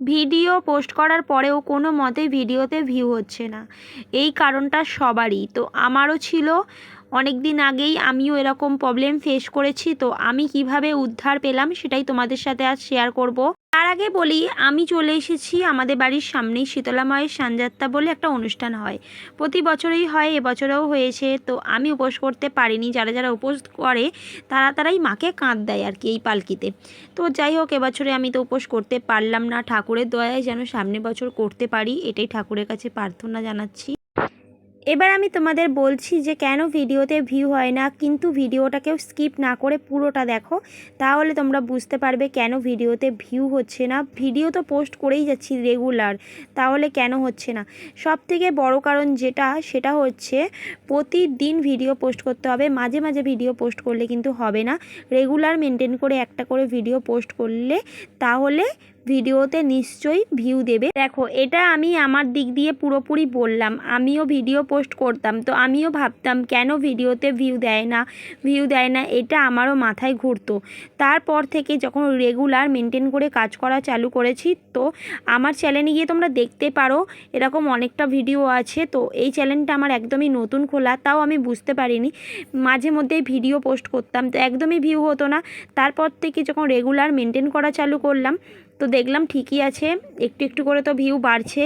Video post করার পরেও কোনো মতে ভিডিওতে ভিউ হচ্ছে না। এই কারণটা সবারই। তো আমারও ছিল অনেক দিন আগেই আমিও এরকম প্রবলেম ফেস করেছি, তো আমি কীভাবে উদ্ধার পেলাম সেটাই তোমাদের সাথে আজ শেয়ার করব। তার আগে বলি, আমি চলে এসেছি আমাদের বাড়ির সামনেই শীতলা মায়ের সানযাত্রা বলে একটা অনুষ্ঠান হয়। প্রতি বছরই হয় এবছরেও হয়েছে। তো আমি উপোস করতে পারিনি। যারা যারা উপোস করে, তারা তারাই মাকে কাঁদ দেয় আর কি এই পালকিতে। তো যাই হোক এবছরে আমি তো উপোস করতে পারলাম না। ঠাকুরের দয়ায় যেন সামনে বছর করতে পারি, এটাই ঠাকুরের কাছে প্রার্থনা জানাচ্ছি। এবার আমি তোমাদের বলছি যে কেন ভিডিওতে ভিউ হয় না, কিন্তু ভিডিওটাকেও স্কিপ না করে পুরোটা দেখো। তাহলে তোমরা বুঝতে পারবে কেন ভিডিওতে ভিউ হচ্ছে না। ভিডিও তো পোস্ট করেই যাচ্ছি রেগুলার তাহলে কেন হচ্ছে না? সব থেকে বড় কারণ যেটা, সেটা হচ্ছে প্রতিদিন ভিডিও পোস্ট করতে হবে, মাঝে মাঝে ভিডিও পোস্ট করলে কিন্তু হবে না। রেগুলার মেনটেন করে একটা করে ভিডিও পোস্ট করলে তাহলে ভিডিওতে নিশ্চয়ই ভিউ দেবে। দেখো, এটা আমি আমার দিক দিয়ে পুরোপুরি বললাম। আমিও ভিডিও পোস্ট করতাম, তো আমিও ভাবতাম কেন ভিডিওতে ভিউ দেয় না ভিউ দেয় না, এটা আমারও মাথায় ঘুরতো। তারপর থেকে যখন রেগুলার মেনটেন করে কাজ করা চালু করেছি, তো আমার চ্যানেলে গিয়ে তোমরা দেখতে পারো, এরকম অনেকটা ভিডিও আছে। তো এই চ্যানেলটা আমার একদমই নতুন খোলা, তাও আমি বুঝতে পারিনি। মাঝে মধ্যেই ভিডিও পোস্ট করতাম, তো একদমই ভিউ হতো না। তারপর থেকে যখন রেগুলার মেনটেন করা চালু করলাম, তো দেখলাম ঠিকই আছে একটু একটু করে তো ভিউ বাড়ছে।